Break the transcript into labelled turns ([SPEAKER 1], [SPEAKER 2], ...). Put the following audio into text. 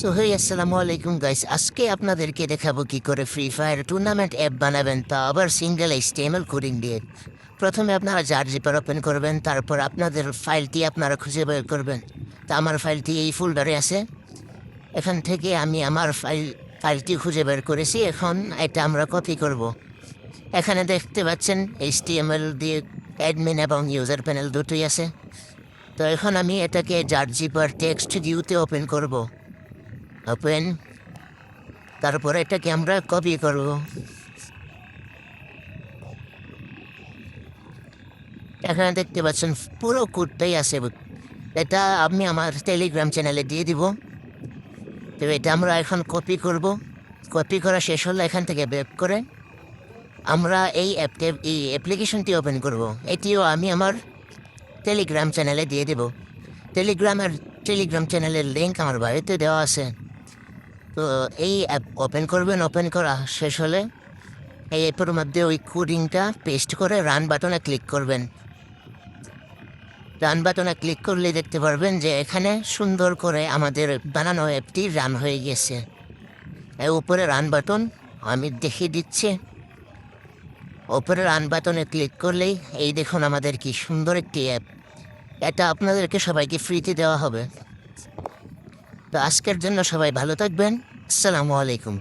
[SPEAKER 1] So hey আসসালামু আলাইকুম guys আজকে আপনাদেরকে দেখাবো কি করে ফ্রি ফায়ার টুর্নামেন্ট অ্যাপ বানাবেন, তা আবার সিঙ্গেল এইচটিএমএল কোডিং দিয়ে। প্রথমে আপনারা জার জিপার ওপেন করবেন, তারপর আপনাদের ফাইলটি আপনারা খুঁজে বের করবেন। তা আমার ফাইলটি এই ফোল্ডারে আছে। এখান থেকে আমি আমার ফাইল, ফাইলটি খুঁজে বের করেছি। এখন এটা আমরা কপি করব। এখানে দেখতে পাচ্ছেন এইচটিএমএল দিয়ে অ্যাডমিন এবং ইউজার প্যানেল দুটোই আছে। তো এখন আমি এটাকে জার জিপার টেক্সট ভিউতে ওপেন করব। ওপেন। তারপরে এটাকে আমরা কপি করব। এখানে দেখতে পাচ্ছেন, পুরো কোডটাই আছে। এটা আমি আমার টেলিগ্রাম চ্যানেলে দিয়ে দিব। তো এটা আমরা এখন কপি করব। কপি করা শেষ হলে এখান থেকে বেক করে আমরা এই অ্যাপটে এই অ্যাপ্লিকেশনটি ওপেন করব। এটিও আমি আমার টেলিগ্রাম চ্যানেলে দিয়ে দেব। টেলিগ্রামের টেলিগ্রাম চ্যানেলের লিঙ্ক আমার বাড়িতে দেওয়া আছে। তো, এই অ্যাপ ওপেন করবেন ওপেন করা শেষ হলে এই অ্যাপের মধ্যে ওই কোডিংটা পেস্ট করে রান বাটনে ক্লিক করবেন। রান বাটনে ক্লিক করলে দেখতে পারবেন যে এখানে সুন্দর করে আমাদের বানানো অ্যাপটি রান হয়ে গেছে। এই উপরে রান বাটন আমি দেখিয়ে দিচ্ছি। ওপরে রান বাটনে ক্লিক করলেই এই দেখুন আমাদের কি সুন্দর একটি অ্যাপ। এটা আপনাদেরকে সবাইকে ফ্রিতে দেওয়া হবে। তো আজকের জন্য সবাই ভালো থাকবেন। আসসালামু আলাইকুম।